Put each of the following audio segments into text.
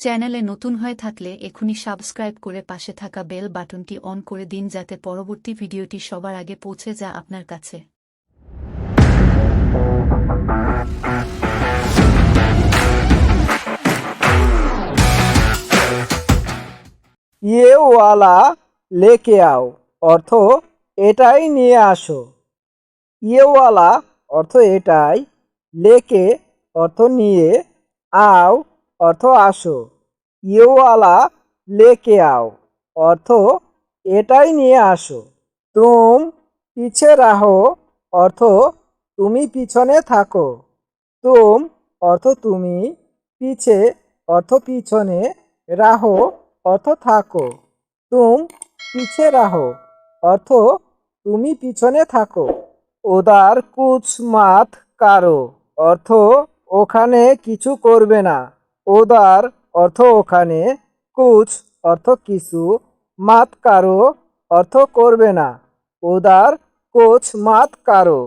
চ্যানেলে নতুন হয়ে থাকলে এখনই সাবস্ক্রাইব করে পাশে থাকা বেল বাটনটি অন করে দিন যাতে পরবর্তী ভিডিওটি সবার আগে পৌঁছে যা আপনার কাছে। ইয়েওয়ালা লেকে আও, অর্থ এটাই নিয়ে আসো। ইয়েওয়ালা অর্থ এটাই, লেকে অর্থ নিয়ে আও অর্থ আসো। ইয়ে ওয়ালা লেকে আও অর্থ, এটাই নিয়ে আসো। তুম পিছে রাহো, অর্থ, তুমি পিছনে থাকো। তুম, অর্থ, তুমি পিছে, অর্থ, পিছনে রাহো, অর্থ, থাকো। তুম পিছে রাহো, অর্থ, তুমি পিছনে থাকো। ওদার কুছ মাত কারও, অর্থ, ওখানে কিছু করবে না। ওদার অর্থ ওখানে, কুছ অর্থ কিছু, মাত কারও অর্থ করবে না। ওদার কোচ মাত কারও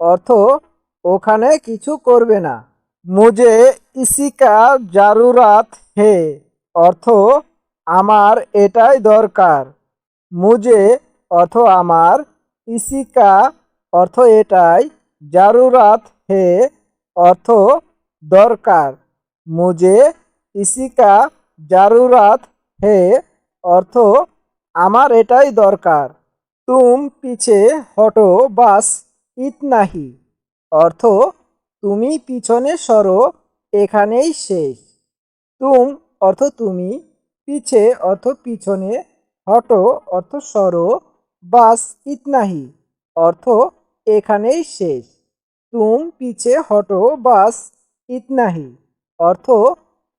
অর্থ ওখানে কিছু করবে না। মুজে ইসিকা জারুরাত হে অর্থ আমার এটাই দরকার। মুজে অর্থ আমার, ইসিকা অর্থ এটাই, জারুরাত হে অর্থ দরকার। মুজে ইসিকা জারুরাত হে অর্থ আমার এটাই দরকার। তুম পিছে হটো, বাস ইতনাহি। অর্থ, তুমি পিছনে সরো, এখানেই শেষ। তুম, অর্থ, তুমি পিছে, অর্থ, পিছনে হটো, অর্থ, সরো, বাস ইতনাহি। অর্থ, এখানেই শেষ। তুম পিছে হটো, বাস ইতনাহি। অর্থ,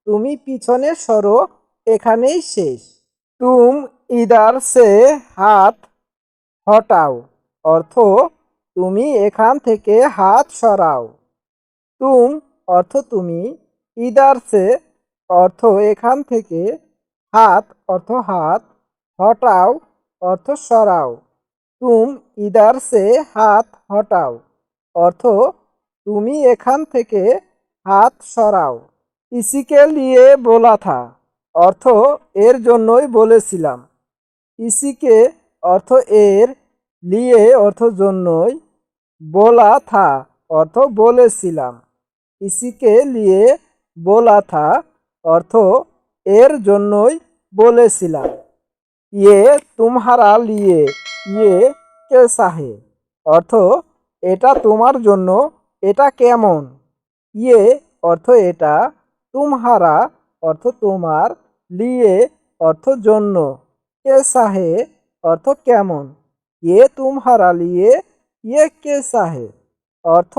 তুমি পিছনে সরো, এখানেই শেষ। তুম ইদার সে হাত হটাও। অর্থ, তুমি এখান থেকে হাত সরাও। তুম, অর্থ, তুমি ইদার সে, অর্থ, এখান থেকে হাত, অর্থ, হাত হটাও, অর্থ, সরাও। তুম ইদার সে হাত হটাও। অর্থ, তুমি এখান থেকে হাত সরাও। ইসিকে লিয়ে বলা থা। অর্থ, এর জন্যই বলেছিলাম। ইসিকে, অর্থ, এর লিয়ে অর্থ, জন্যই বলা থা। অর্থ, বলেছিলাম। ইসিকে লিয়ে বলা থা। অর্থ, এর জন্যই বলেছিলাম। ইয়ে তুমহারা লিয়ে ইয়ে কে সাহে অর্থ, এটা তোমার জন্য, এটা কেমন? ইয়ে অর্থ এটা, তুমহারা অর্থ তোমার, লিয়ে অর্থ জন্য কে সাহে অর্থ কেমন ইয়ে তুমহারা লিয়ে ইয়ে কে সাহে অর্থ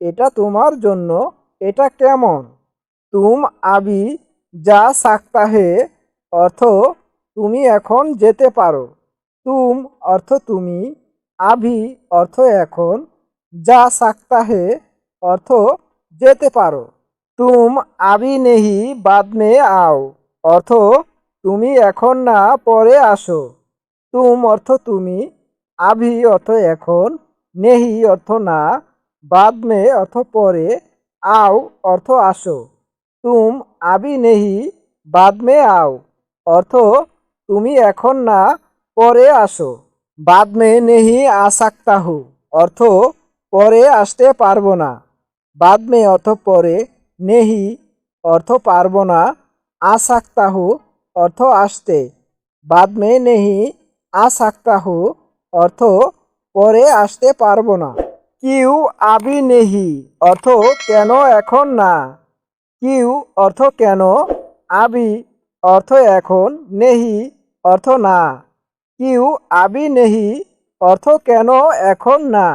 এটা তোমার জন্য, এটা কেমন, তুম আবি যা সাকতা হে অর্থ তুমি এখন যেতে পারো, তুম অর্থ তুমি আভি অর্থ এখন যা সাকতা হে অর্থ যেতে পারো। তুম আবি নেহি বাদ মে আও। অর্থ, তুমি এখন না পরে আসো। তুম অর্থ তুমি, আভি অর্থ এখন, নেহি অর্থ না বাদ মে অর্থ পরে, আও অর্থ আসো। তুম আবি নেহি বাদ মে আও। অর্থ, তুমি এখন না পরে আসো। বাদ মে নেহি আ সাকতা অর্থ, পরে আসতে পারব না। বাদ মে অর্থ পরে নেহি অর্থ পারব না আ অর্থ আসতে। বাদ মে নেহি আ সাকতা হু অর্থ পরে আসতে পারব না। কিউ আবি নেহি অর্থ কেন এখন না? কিউ অর্থ কেন? আবি অর্থ এখন, নেহি অর্থ না। কিউ আবি নেহি অর্থ কেন এখন না?